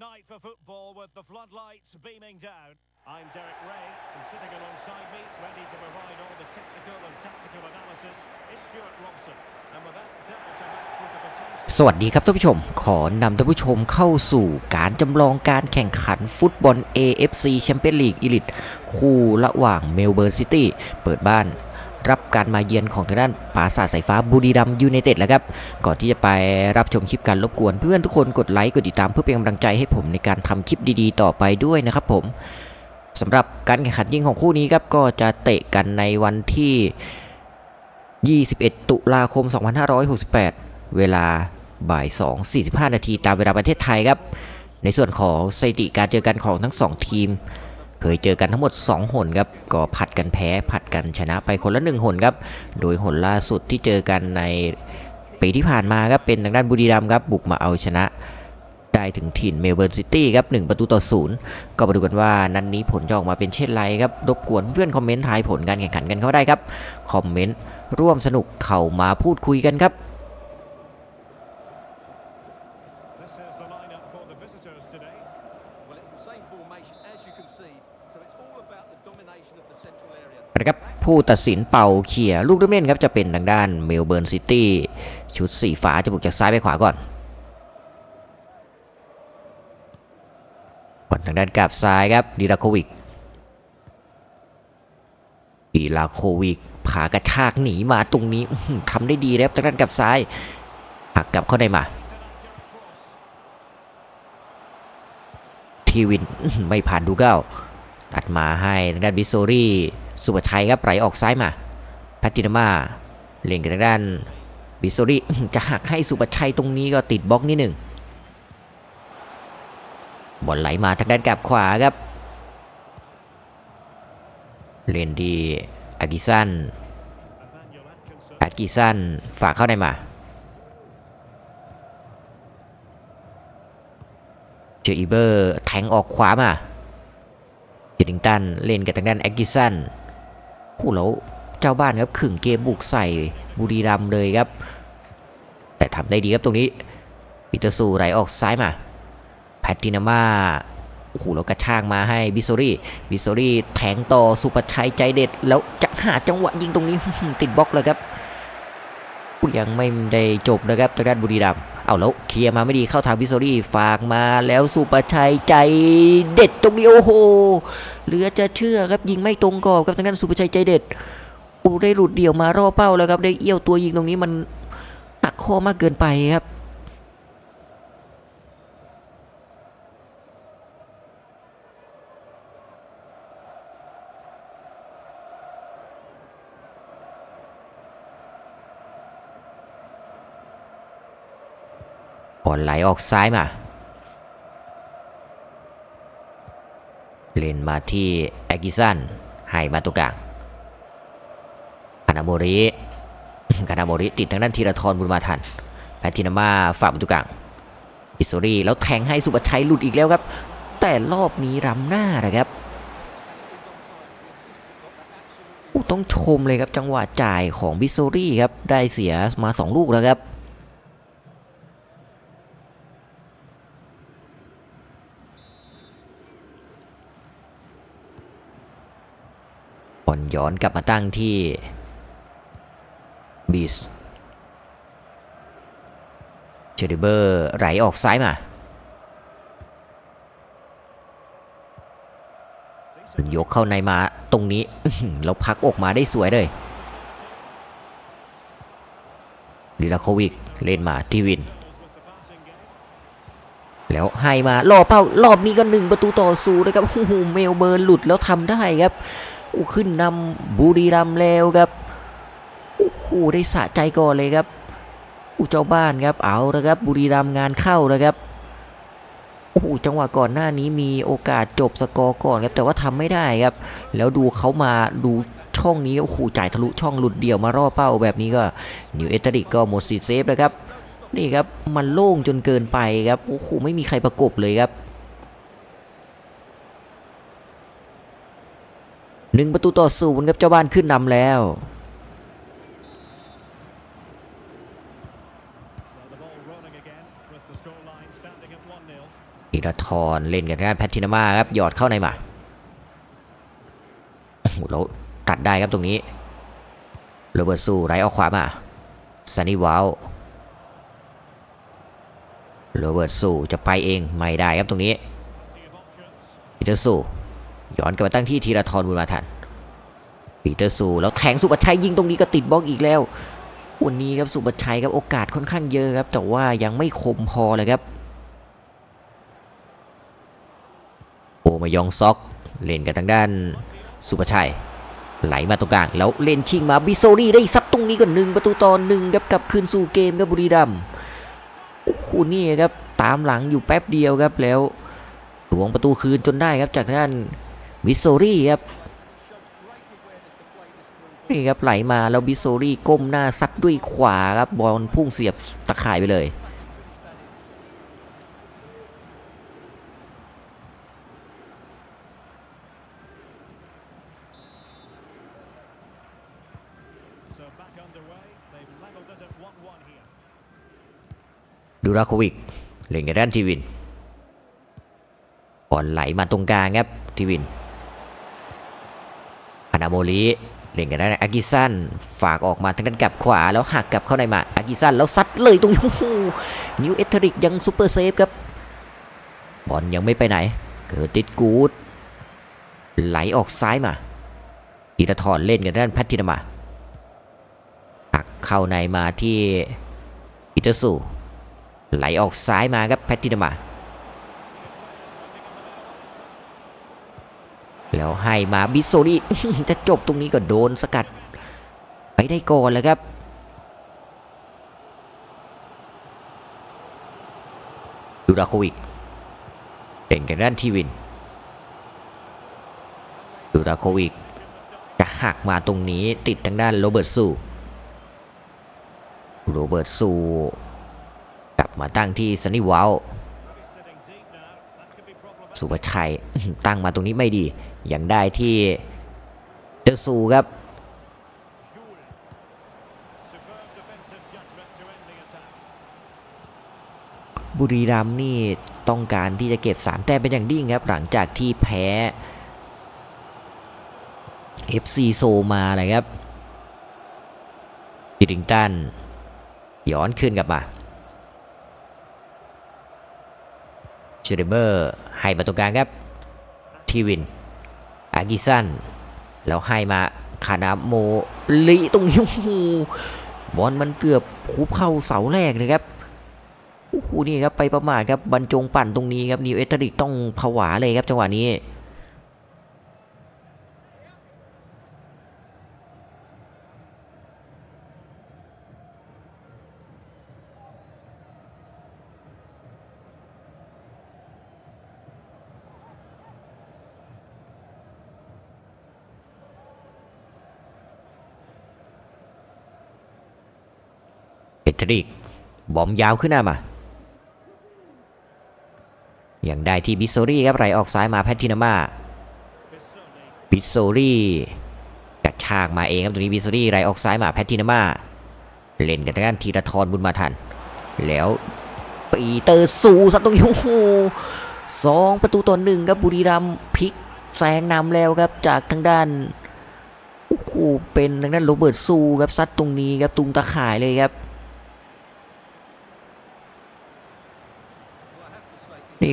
night for football with the floodlights beaming down. I'm Derek Ray, and sitting alongside me, ready to provide all the technical and tactical analysis, is Stuart Robson. And with that Delta match with the potential... สวัสดีครับท่านผู้ชม ขอนำท่านผู้ชมเข้าสู่การจำลองการแข่งขันฟุตบอล AFC Champions League Elite คู่ระหว่างเมลเบิร์นซิตี้เปิดบ้าน รับการมาเยือนของทางด้านปราสาทสายฟ้าบุรีรัมยูไนเต็ดแล้วครับ ก่อนที่จะไปรับชมคลิปการรบกวน เพื่อนทุกคนกดไลค์กดติดตามเพื่อเป็นกำลังใจให้ผมในการทำคลิปดีๆ ต่อไปด้วยนะครับผมสำหรับการแข่งขันยิงของคู่นี้ครับก็จะเตะกันในวันที่ 21 ตุลาคม 2568 เวลาบ่าย 2 45 นาทีตามเวลาประเทศไทยครับ ในส่วนของสถิติการเจอกันของทั้ง 2 ทีม เคยเจอกันทั้งหมด 2 หนครับ ก็ผัดกันแพ้ผัดกันชนะไปคนละ 1 หนครับ โดยหนล่าสุดที่เจอกันในปีที่ผ่านมาครับเป็นทางด้านบุรีรัมย์ครับบุกมาเอาชนะได้ถึงถิ่นเมลเบิร์นซิตี้ครับ1ประตูต่อศูนย์ก็มาดูกันว่านัดนนี้ผลจะออกมาเป็นเช่นไรครับรบกวนเพื่อนคอมเมนต์ทายผลการแข่งขันกันเข้าได้ครับคอมเมนต์ร่วมสนุกเข้ามาพูดคุยกันครับ นะครับผู้ตัดสินเป่าเขี่ยลูกเล่นครับจะเป็นทางด้านเมลเบิร์นซิตี้ชุดสีฟ้าจะบุกจากซ้ายไปขวาก่อนบอลทางด้านกลับซ้ายครับดีลาโควิกดีลาโควิกผากระชากหนีมาตรงนี้ทำได้ดีนะครับทางด้านกลับซ้ายหักกลับเข้าในมาทีวินไม่ผ่านดูเก้าตัดมาให้ทางด้านบิสโซรี่ สุภชัยครับไหลออกซ้ายมาแพตตินามาเล่นกับทางด้านบิสโซรีจะหักให้สุภชัยตรงนี้ก็ติดบล็อกนิดหนึ่งบอลไหลมาทางด้านกลับขวาครับ เล่นที่อากิซันอากิซันฝากเข้าในมาเจออีเบอร์แทงออกขวามาเฮดิงตันเล่นกับทางด้านแอคกิสัน ผู้แล้วเจ้าบ้านครับขึงเกมบุกใส่บุรีรัมเลยครับ แต่ทำได้ดีครับตรงนี้ปีเตอร์สูไหลออกซ้ายมาแพตตินาม่าโอ้โหแล้วกระชากมาให้บิสโซรี่บิสโซรี่แทงต่อสุปชัยใจเด็ด แล้วจะหาจังหวะยิงตรงนี้ติดบล็อกเลยครับยยังไม่ได้จบนะครับทางด้านบุรีรัมย์ เอาแล้วเคลียร์มาไม่ดีเข้าทางบิสโซรี่ฝากมาแล้วสุประชัยใจเด็ดตรงนี้โอ้โหเหลือจะเชื่อครับยิงไม่ตรงกรอบครับทางด้านสุประชัยใจเด็ดอูได้หลุดเดี่ยวมารอเป้าแล้วครับได้เอี้ยวตัวยิงตรงนี้มันหักข้อมากเกินไปครับ อลไหลออกซ้ายมา เล่นมาที่แอกิสันให้มาตรงกลางคานาโมริคานาโมริติดทางด้านธีรทรบุญมาทันแพทินามาฝากประตูกลาง อิสรีแล้วแทงให้สุปชัยหลุดอีกแล้วครับ แต่รอบนี้รำหน้านะครับต้องชมเลยครับจังหวะจ่ายของบิสโซรี่ครับ ได้เสียมา 2 ลูกแล้วครับ บอล ย้อนกลับมาตั้งที่บีสเจอริเบอร์ไหลออกซ้ายมายกเข้าในมาตรงนี้แล้วพักออกมาได้สวยเลยลิลาโควิกเล่นมาทีวิน แล้วให้มาล่อเป้ารอบนี้ก็หนึ่งประตูต่อศูนย์นะครับโอ้โหเมลเบิร์นหลุดแล้วทำได้ครับ อู้ขึ้นนำบุรีรัมย์แล้วครับโอ้โหได้สะใจก่อนเลยครับอู้เจ้าบ้านครับเอาละครับบุรีรัมย์งานเข้าแล้วครับโอ้โหจังหวะก่อนหน้านี้มีโอกาสจบสกอร์ก่อนครับแต่ว่าทำไม่ได้ครับ แล้วดูเขามาดูช่องนี้โอ้โหจ่ายทะลุช่องหลุดเดี่ยวมาร่อเป้าแบบนี้ก็นิวเอตริกก็หมดสิทธิ์เซฟแล้วครับนี่ครับมันโล่งจนเกินไปครับโอ้โหไม่มีใครประกบเลยครับ หนึ่งประตูต่อศูนย์ครับเจ้าบ้านขึ้นนำแล้ว So the ball rolling again with the scoreline standing at 1-0. ธีรทรเล่นกับทางด้านแพทตินามาครับหยอดเข้าในมาโอ้โหแล้วตัดได้ครับตรงนี้โรเบิร์ตสู้ไรออกขวามาซันนี่วาวโรเบิร์ตสู้จะไปเองไม่ได้ครับตรงนี้ Plenty of options. ปีเตอร์สู ย้อนกลับมาตั้งที่ธีรทรบุญมาทันปีเตอร์สูแล้วแทงสุบัชัยยิงตรงนี้ก็ติดบล็อกอีกแล้ววันนี้ครับสุบัชัยครับโอกาสค่อนข้างเยอะครับ แต่ว่ายังไม่คมพอเลยครับโอมายองซอกเล่นกันทางด้านสุบัชัย ไหลมาตรงกลาง แล้วเล่นชิงมาบิโซรี่ได้ซัดตรงนี้ก็หนึ่งประตูต่อหนึ่งครับกลับคืนสู่เกมครับบุรีรัมย์โอ้โหนี่ครับตามหลังอยู่แป๊บเดียวครับแล้วหวงประตูคืนจนได้ครับจากด้าน วิสโซรี่ครับนี่ครับไหลมาแล้ววิสโซรี่ก้มหน้าซัดด้วยขวาครับบอลพุ่งเสียบตะข่ายไปเลยดูราโควิกเล่นกับด้านทีวินบอลไหลมาตรงกลางครับทีวิน นาโมลีเล่นกับด้านอากิซันฝากออกมาทางด้านกลับขวาแล้วหักกลับเข้าในมาอากิซันแล้วซัดเลยตรงนี้นิวเอเทริกยังซูเปอร์เซฟครับบอลยังไม่ไปไหน เกิดติดกูดไหลออกซ้ายมาธีรทรเล่นกับด้านแพทตินามาหักเข้าในมาที่ปีเตอร์สูไหลออกซ้ายมาครับแพทตินามา แล้วให้มาบิสโซรี่จะจบตรงนี้ก็โดนสกัด ไปได้ก่อนแล้วครับ ดูราโควิกเป็นกันด้านทีวิน ดูราโควิกจะหักมาตรงนี้ติดทางด้านโรเบิร์ตซูโรเบิร์ตซูกลับมาตั้งที่ซันนี่วาล สุภชัย ตั้งมาตรงนี้ไม่ดียังได้ที่เดอซูครับ บุรีรัมย์นี่ต้องการที่จะเก็บ 3 แต้มเป็นอย่างยิ่งครับ หลังจากที่แพ้ FC โซมาเลยครับบิดิงตันย้อนขึ้นกลับมาเชเดเบอร์ ให้มาตรงกลางครับทีวินอากิซันแล้วให้มาคานาโมลิตรงนี้บอลมันเกือบคุบเข้าเสาแรกเลยครับโอ้โหนี่ครับไปประมาทครับบรรจงปั่นตรงนี้ครับนิวเอตริกต้องผวาเลยครับจังหวะนี้ เอตริก บอมยาวขึ้นหน้ามา อย่างได้ที่บิสโซรี่ครับไหลออกซ้ายมาแพทตินามาบิสโซรี่กระชากมาเองครับตรงนี้บิสโซรี่ไหลออกซ้ายมาแพทตินามา เล่นกับทางด้านธีรทรบุญมาทัน แล้วปีเตอร์สูสัตตรงนี้โอ้โหสองประตูต่อหนึ่งครับบุรีรัมพลิกแซงนำแล้วครับจากทางด้านโอ้โหเป็นทางด้านโรเบิร์ตซูครับซัดตรงนี้ครับตุงตะข่ายเลยครับ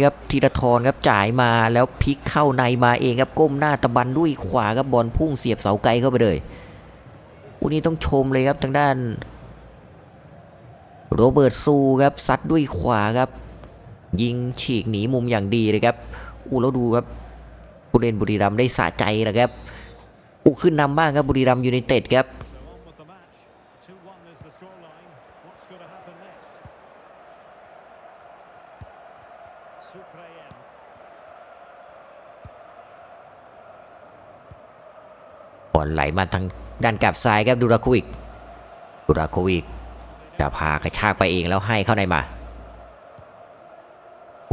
ครับธีรทรครับจ่ายมาแล้วพลิกเข้าในมาเองครับก้มหน้าตะบันด้วยขวาครับบอลพุ่งเสียบเสาไกลเข้าไปเลยอุ้นี้ต้องชมเลยครับทางด้าน โรเบิร์ตซูครับซัดด้วยขวาครับ ยิงฉีกหนีมุมอย่างดีเลยครับอู้แล้วดูครับผู้เล่นบุรีรัมย์ได้สะใจแล้วครับอู้ขึ้นนำบ้างครับบุรีรัมย์ยูไนเต็ดครับ So on with the match. 2-1 is the scoreline. What's going to happen next? Suprayen. บอล ไหลมาทางด้านกลับซ้ายครับดูราโควิกดูราโควิกจะพากระชากไปเองแล้วให้เข้าในมา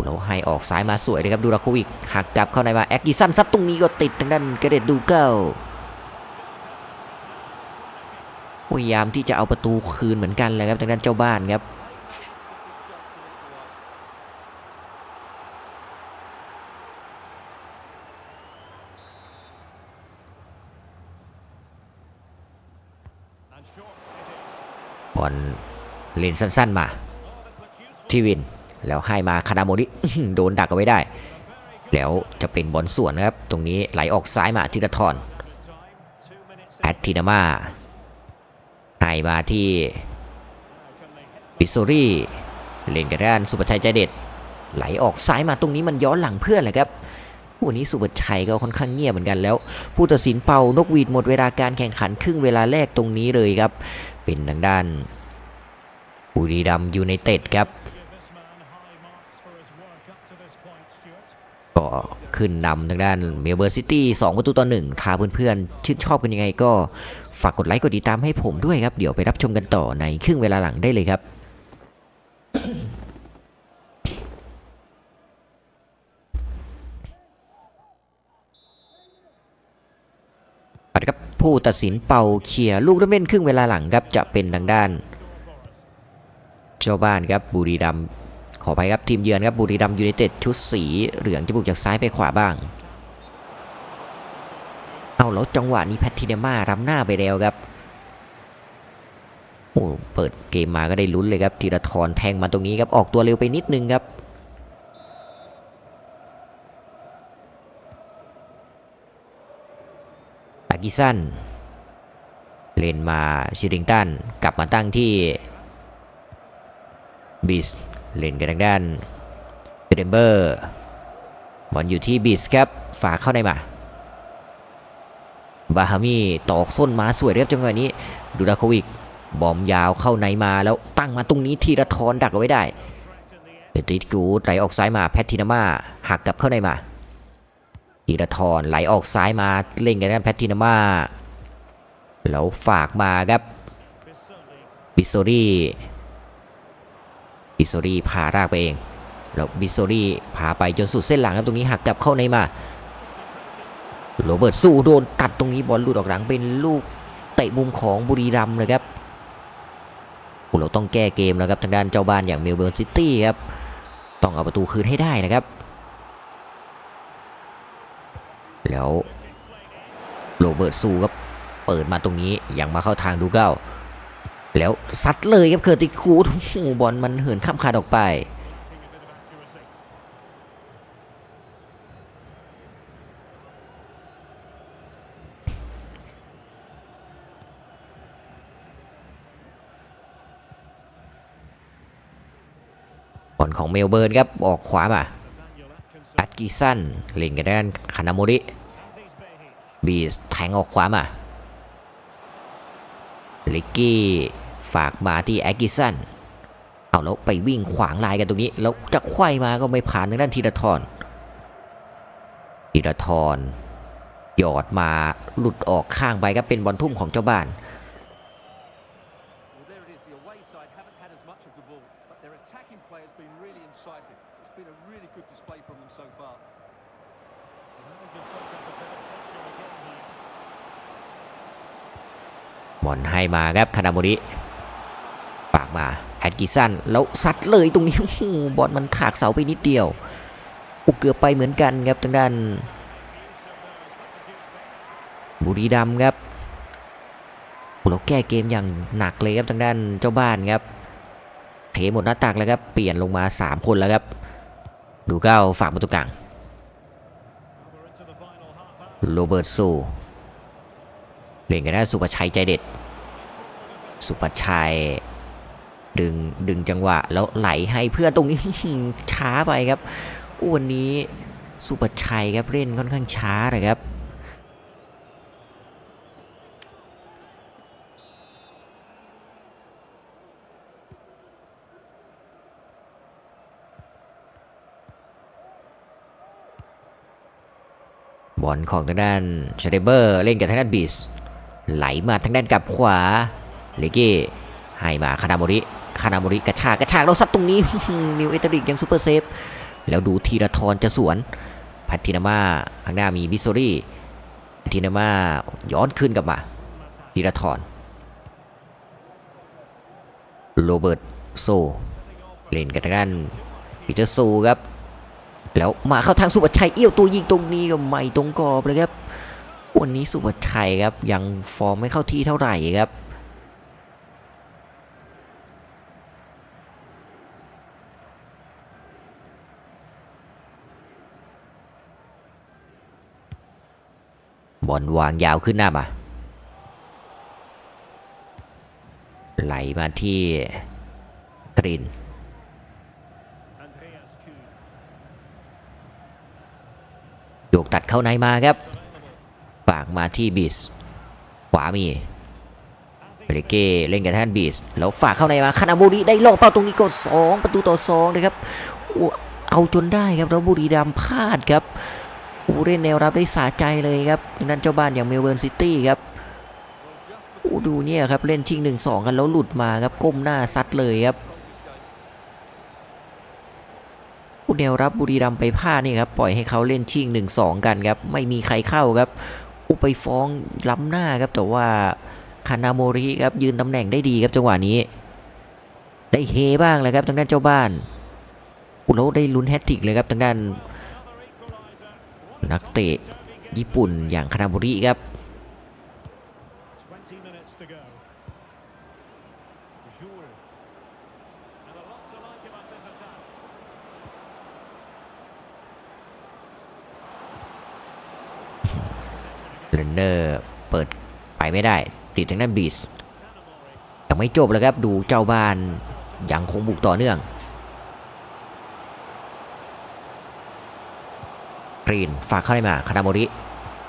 แล้วให้ออกซ้ายมาสวยเลยครับดูราโควิกหักกลับเข้าในมาแอคกิสันซัดตรงนี้ก็ติดทางด้านเกเรตดูเก้าพยายามที่จะเอาประตูคืนเหมือนกันเลยครับทางด้านเจ้าบ้านครับ บ อลเล่นสั้นๆมา ทีวิน แล้วให้มาคานาโมริโดนดักเอาไว้ได้ แล้วจะเป็นบอลส่วนนะครับ ตรงนี้ไหลออกซ้ายมาทีละทอนแอตตินามาให้มาที่ปิโซรี่เล่นกับด้านสุภชัยใจเด็ด ไหลออกซ้ายมาตรงนี้มันย้อนหลังเพื่อนเลยครับ วันนี้สุภชัยก็ค่อนข้างเงียบเหมือนกันแล้ว ผู้ตัดสินเป่านกหวีดหมดเวลาการแข่งขันครึ่งเวลาแรกตรงนี้เลยครับ เป็นทางด้านบุรีรัมย์ยูไนเต็ดครับก็ขึ้นนำทางด้านเมลเบิร์นซิตี้2ประตูต่อ1ถ้าเพื่อนๆชื่นชอบกันยังไงก็ฝากกดไลค์กดติดตามให้ผมด้วยครับ เดี๋ยวไปรับชมกันต่อในครึ่งเวลาหลังได้เลยครับ เอาละครับผู้ตัดสินเป่าเขี่ยลูกเล่นครึ่งเวลาหลังครับจะเป็นทางด้าน เจ้าบ้านครับบุรีรัมขอไปครับทีมเยือนครับบุรีรัมยูไนเต็ดชุดสีเหลืองจะบุกจากซ้ายไปขวาบ้าง เอาแล้วจังหวะนี้แพทติเนมารำหน้าไปแล้วครับโอ้เปิดเกมมาก็ได้ลุ้นเลยครับธีรทรแทงมาตรงนี้ครับออกตัวเร็วไปนิดนึงครับ อา กิสันเล่นมาชิริงตันกลับมาตั้งที่บิสเล่นกันทางด้านเดมเบอร์บอลอยู่ที่บิสครับฝากเข้าในมาบาฮามีตอกส้นมาสวยเรียบจังหวะนี้ดูดาโควิกบอมยาวเข้าในมาแล้วตั้งมาตรงนี้ทีละทอนดักเอาไว้ได้เอติดกูดไหลออกซ้ายมาแพทตินาม่าหักกลับเข้าในมา ธีรทรไหลออกซ้ายมาเล่นกันด้านแพทตินาม่าแล้วฝากมาครับบิโซรี่บิโซรี่พารากไปเองแล้วบิโซรี่พาไปจนสุดเส้นหลังครับตรงนี้หักกลับเข้าในมาโรเบิร์ตสู้โดนตัดตรงนี้บอลลุดออกหลังเป็นลูกเตะมุมของบุรีรัมย์เลยครับเราต้องแก้เกมแล้วครับทางด้านเจ้าบ้านอย่างเมลเบิร์นซิตี้ครับต้องเอาประตูคืนให้ได้นะครับ แล้วโรเบิร์ตซูก็เปิดมาตรงนี้ยังมาเข้าทางดูเก้า แล้วซัดเลยครับเคอร์ติคูดบอลมันเหินข้ามคานออกไป บอลของเมลเบิร์นครับออกขวามา กิสันเล่นกันด้านคานาโมริบีสแทงออกขวามาลิกกี้ฝากมาที่แอกิสันเอาแล้วไปวิ่งขวางลายกันตรงนี้ แล้วจะไขว้มาก็ไม่ผ่านทางด้านธีรทรธีรทรหยอดมาหลุดออกข้างไปครับเป็นบอลทุ่มของเจ้าบ้าน บอลให้มาครับคานาโมริปากมาแอดกิสันแล้วซัดเลยตรงนี้บอลมันถากเสาไปนิดเดียวอุกเกือบไปเหมือนกันครับทางด้านบุรีดัมย์ครับเราแก้เกมอย่างหนักเลยครับทางด้านเจ้าบ้านครับเทหมดหน้าตักแล้วครับเปลี่ยนลงมา 3 คนแล้วครับ ดูเก้าฝากประตูกลางโรเบิร์ตซู เล่นกันได้สุภชัยใจเด็ด สุภชัย ดึงดึงจังหวะ แล้วไหลให้เพื่อตรงนี้ ช้าไปครับอู้วันนี้สุภชัยครับเล่นค่อนข้างช้าเลยครับบอลของทางด้านเชเดเบอร์เล่นกับทางด้านบีส ไหลมาทางด้านกับขวาเลเก้ให้มาคานาโมริคานาโมริกระชากกระชากแล้วซัดตรงนี้ นิวเอตริกยังซูเปอร์เซฟ แล้วดูทีระทรจะสวนพัทินาม่าข้างหน้ามีบิสโซรี่พัทินาม่าย้อนขึ้นกลับมาทีระทรโรเบิร์ตโซเล่นกับทางด้านปีเตอร์ซูครับ แล้วมาเข้าทางสุภชัยเอี้ยวตัวยิงตรงนี้ก็ไม่ตรงกรอบเลยครับ วันนี้สุภชัยครับยังฟอร์มไม่เข้าที่เท่าไหร่ครับบอลวางยาวขึ้นหน้ามา ไหลมาที่กรินโยกตัดเข้าในมาครับ มาที่บีสขวามีเบรเก้เล่นกับท่านบีสแล้วฝากเข้าในมาคานาบุรีได้ลอกเป้าตรงนี้ก็สองประตูต่อสองเลยครับโอ้เอาจนได้ครับแล้วบุรีรัมย์พลาดครับผู้เล่นแนวรับได้สาใจเลยครับนั่นเจ้าบ้านอย่างเมลเบิร์นซิตี้ครับโอ้ดูเนี่ยครับเล่นชิงหนึ่งสองกันแล้วหลุดมาครับก้มหน้าซัดเลยครับผู้แนวรับบุรีรัมไปพลาดนี่ครับปล่อยให้เขาเล่นชิงหนึ่งสองกันครับไม่มีใครเข้าครับ อุไปฟ้องล้ำหน้าครับ แต่ว่าคานาโมริครับยืนตำแหน่งได้ดีครับจังหวะนี้ ได้เฮบ้างเลยครับทางด้านเจ้าบ้านอุลโลได้ลุ้นแฮตติกเลยครับทางด้านนักเตะญี่ปุ่นอย่างคานาโมริครับ เรนเนอร์เปิดไปไม่ได้ ติดทางด้านบีสยังไม่จบเลยครับดูเจ้าบ้านยังคงบุกต่อเนื่องกรีนฝากเข้าได้มาคานาโมริ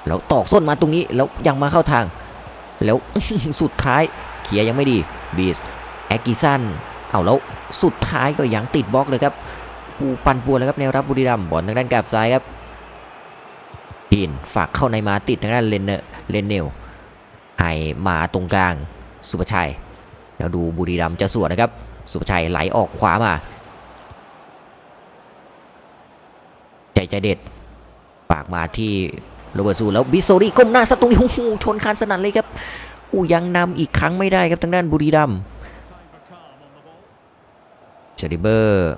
แล้วตอกส้นมาตรงนี้แล้วยังมาเข้าทาง แล้วสุดท้ายเคียยังไม่ดีบีสแอคกิสันเอาแล้วสุดท้ายก็ยังติดบล็อกเลยครับผูปันปัวเลยครับแนวรับบุรีรัมย์บอลทางด้านกราบซ้ายครับ พีนฝากเข้าในมาติดทางด้านเลนเนเลนเนลให้มาตรงกลางสุภชัย แล้วดูบุรีรัมจะสวนนะครับ สุภชัยไหลออกขวามา ใจใจเด็ดฝากมาที่โรเบิร์ตซูแล้วบิสโซรี่ก้มหน้าสัตว์ตรงนี้โอ้โหชนคานสนั่นเลยครับอู้ยังนำอีกครั้งไม่ได้ครับทางด้านบุรีรัมเจริเบอร์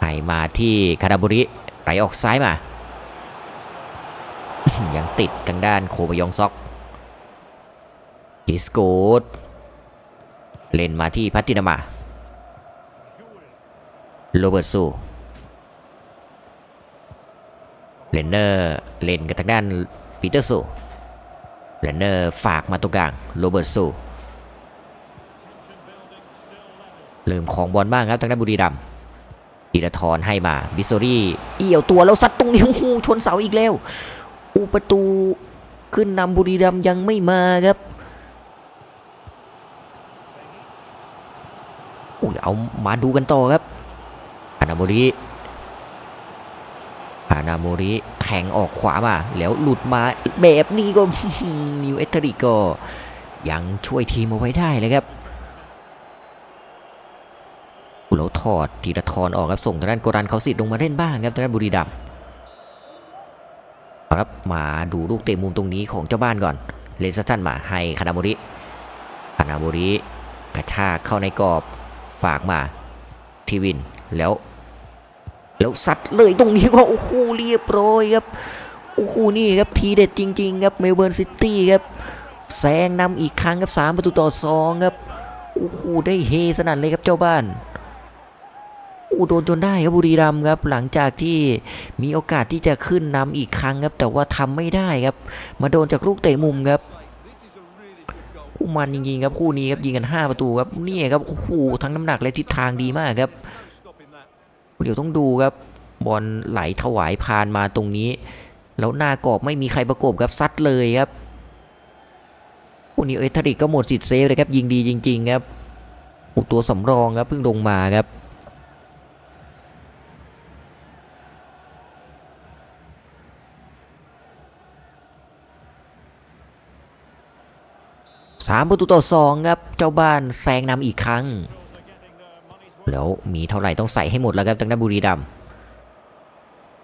ให้มาที่คาราบุริ ไหลออกซ้ายมา ยังติดทางด้านโคบยองซอกฮิสโกดเล่นมาที่พัตตินามา โรเบิร์ตซูเลนเนอร์เล่นกับทางด้านปีเตอร์ซูเลนเนอร์ฝากมาตรงกลางโรเบิร์ตซูเริ่มของบอลบ้างครับทางด้านบุรีรัมย์ ธีรทรให้มาบิสโซรี่เอี่ยวตัวแล้วซัดตรงนี้โอ้โหชนเสาอีกแล้วอูประตูขึ้นนำบุรีรัมย์ยังไม่มาครับโอ้ยเอามาดูกันต่อครับฮานาโมริฮานาโมริแทงออกขวามา แล้วหลุดมาแบบนี้ก็นิวเอตเทอริก็ยังช่วยทีมเอาไว้ได้เลยครับ แล้วถอดธีรทรออกครับส่งทางด้านโกรันเขาสิทธิ์ลงมาเล่นบ้างครับทางด้านบุรีรัมครับมาดูลูกเตะมุมตรงนี้ของเจ้าบ้านก่อน เลนสตันมาให้คานาโมริคานาโมริกระชากเข้าในกรอบฝากมาทีวินแล้ว แล้วซัดเลยตรงนี้ก็โอ้โหเรียบร้อยครับโอ้โหนี่ครับทีเด็ดจริง ๆ ครับเมลเบิร์นซิตี้ครับแซงนำอีกครั้งครับสามประตูต่อสองครับโอ้โหได้เฮสนั่นเลยครับเจ้าบ้าน โดนจนได้ครับบุรีรัมย์ครับ หลังจากที่มีโอกาสที่จะขึ้นนำอีกครั้งครับ แต่ว่าทำไม่ได้ครับ มาโดนจากลูกเตะมุมครับคู่มันจริงๆครับคู่นี้ครับยิงกัน 5 ประตูครับนี่ครับโอ้โหทั้งน้ำหนักและทิศทางดีมากครับ เดี๋ยวต้องดูครับ บอลไหลถวายพานมาตรงนี้ แล้วหน้ากรอบไม่มีใครประกบครับซัดเลยครับคู่นี้เอทริกก็หมดสิทธิ์เซฟเลยครับยิงดีจริง ๆ ครับตัวสำรองครับเพิ่งลงมาครับ สามประตูต่อสองครับ เจ้าบ้านแซงนำอีกครั้ง แล้วมีเท่าไหร่ต้องใส่ให้หมดแล้วครับทางด้านบุรีรัมย์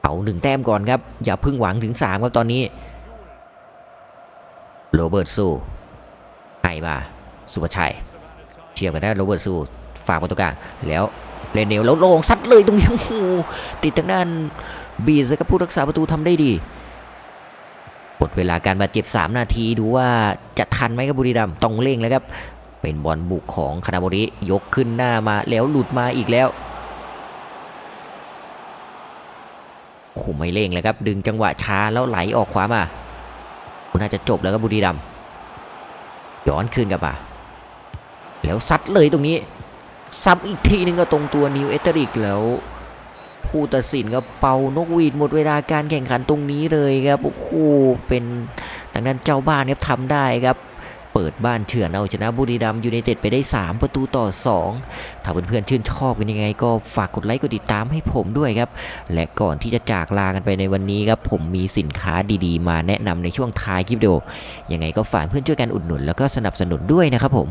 เอาหนึ่งแต้มก่อนครับ อย่าพึ่งหวังถึงสามครับตอนนี้ โรเบิร์ตสู้ให้มาสุภชัยเทียบกันได้โรเบิร์ตสู้ฝากประตูกลางแล้วเลนเนลแล้วลงซัดเลยตรงนี้ติดทางด้านบีสครับผู้รักษาประตูทำได้ดี ดเวลาการบาดเจ็บ 3 นาทีดูว่าจะทันไหมครับบุรีรัมย์ต้องเร่งแล้วครับ เป็นบอลบุกของคานาบริยกขึ้นหน้ามาแล้วหลุดมาอีกแล้วโอ้โหไม่เร่งเลยครับ ดึงจังหวะช้าแล้วไหลออกขวามาน่าจะจบแล้วก็บุรีรัมย์ย้อนคืนกลับมาแล้วซัดเลยตรงนี้ซับอีกทีนึงก็ตรงตัวนิวเอเตอริกแล้ว ผู้ตัดสินก็เป่านกหวีดหมดเวลาการแข่งขันตรงนี้เลยครับโอ้โหเป็นทางด้านเจ้าบ้านครับทำได้ครับ เปิดบ้านเฉือนเอาชนะบุรีรัมยูไนเต็ดไปได้ 3 ประตูต่อ 2 ถ้าเพื่อนๆชื่นชอบกันยังไง ก็ฝากกดไลค์กดติดตามให้ผมด้วยครับ และก่อนที่จะจากลากันไปในวันนี้ครับผมมีสินค้าดีๆ มาแนะนำในช่วงท้ายคลิปวิดีโอยังไงก็ฝากเพื่อนช่วยกันอุดหนุนแล้วก็สนับสนุนด้วยนะครับผม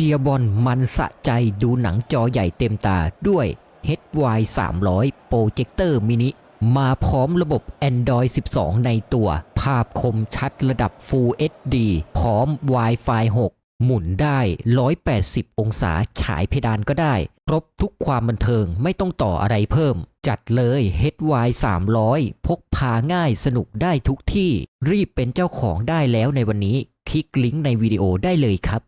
เชียร์บอลมันสะใจดูหนังจอใหญ่เต็มตาด้วย HY 300โปรเจคเตอร์มินิมาพร้อมระบบ Android 12 ในตัว ภาพคมชัดระดับ Full HD พร้อม Wi-Fi 6 หมุนได้ 180 องศาฉายเพดานก็ได้ ครบทุกความบันเทิงไม่ต้องต่ออะไรเพิ่ม จัดเลย HY 300 พกพาง่ายสนุกได้ทุกที่ รีบเป็นเจ้าของได้แล้วในวันนี้ คลิกลิงก์ในวิดีโอได้เลยครับ